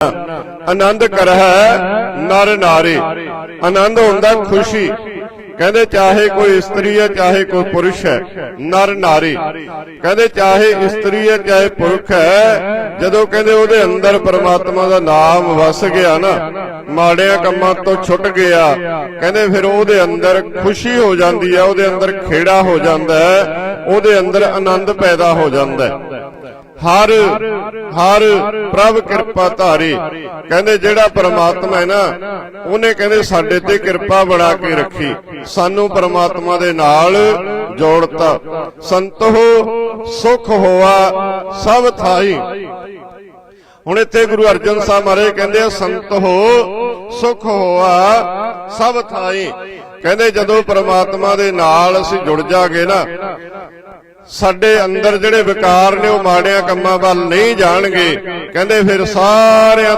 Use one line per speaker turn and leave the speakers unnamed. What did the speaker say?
ਆਨੰਦ ਕਰਹਿ ਨਰ ਨਾਰੀ। ਆਨੰਦ ਹੁੰਦਾ ਖੁਸ਼ੀ। ਕਹਿੰਦੇ ਚਾਹੇ ਕੋਈ ਇਸਤਰੀ ਹੈ, ਚਾਹੇ ਕੋਈ ਪੁਰਸ਼ ਹੈ, ਨਰ ਨਾਰੀ। ਕਹਿੰਦੇ ਚਾਹੇ ਇਸਤਰੀ ਹੈ, ਚਾਹੇ ਪੁਰਖ ਹੈ, ਜਦੋਂ ਕਹਿੰਦੇ ਉਹਦੇ ਅੰਦਰ ਪਰਮਾਤਮਾ ਦਾ ਨਾਮ ਵਸ ਗਿਆ ਨਾ, ਮਾੜਿਆਂ ਕੰਮਾਂ ਤੋਂ ਛੁੱਟ ਗਿਆ, ਕਹਿੰਦੇ ਫਿਰ ਉਹਦੇ ਅੰਦਰ ਖੁਸ਼ੀ ਹੋ ਜਾਂਦੀ ਹੈ, ਉਹਦੇ ਅੰਦਰ ਖੇੜਾ ਹੋ ਜਾਂਦਾ ਹੈ, ਉਹਦੇ ਅੰਦਰ ਆਨੰਦ ਪੈਦਾ ਹੋ ਜਾਂਦਾ ਹੈ। ਹਰ ਹਰ ਪ੍ਰਭ ਕਿਰਪਾ ਧਾਰੀ। ਕਹਿੰਦੇ ਜਿਹੜਾ ਪ੍ਰਮਾਤਮਾ ਹੈ ਨਾ ਉਹਨੇ ਕਹਿੰਦੇ ਸਾਡੇ ਤੇ ਕਿਰਪਾ ਬਣਾ ਕੇ ਰੱਖੀ। ਸਾਨੂੰ ਪ੍ਰਮਾਤਮਾ ਦੇ ਨਾਲ ਜੋੜਤਾ। ਸੰਤੋ ਸੁਖ ਹੋਆ ਸਭ ਥਾਈ। ਹੁਣ ਇੱਥੇ ਗੁਰੂ ਅਰਜਨ ਸਾਹਿਬ ਮਹਾਰਾਜ ਕਹਿੰਦੇ ਆ ਸੰਤ ਹੋ ਸੁਖ ਹੋਆ ਸਭ ਥਾਈ। ਕਹਿੰਦੇ ਜਦੋਂ ਪ੍ਰਮਾਤਮਾ ਦੇ ਨਾਲ ਅਸੀਂ ਜੁੜ ਜਾਗੇ ਨਾ ਸਾਡੇ ਅੰਦਰ ਜਿਹੜੇ ਵਿਕਾਰ ਨੇ ਉਹ ਮਾੜਿਆਂ ਕੰਮਾਂ ਵੱਲ ਨਹੀਂ ਜਾਣਗੇ। ਕਹਿੰਦੇ ਫਿਰ ਸਾਰਿਆਂ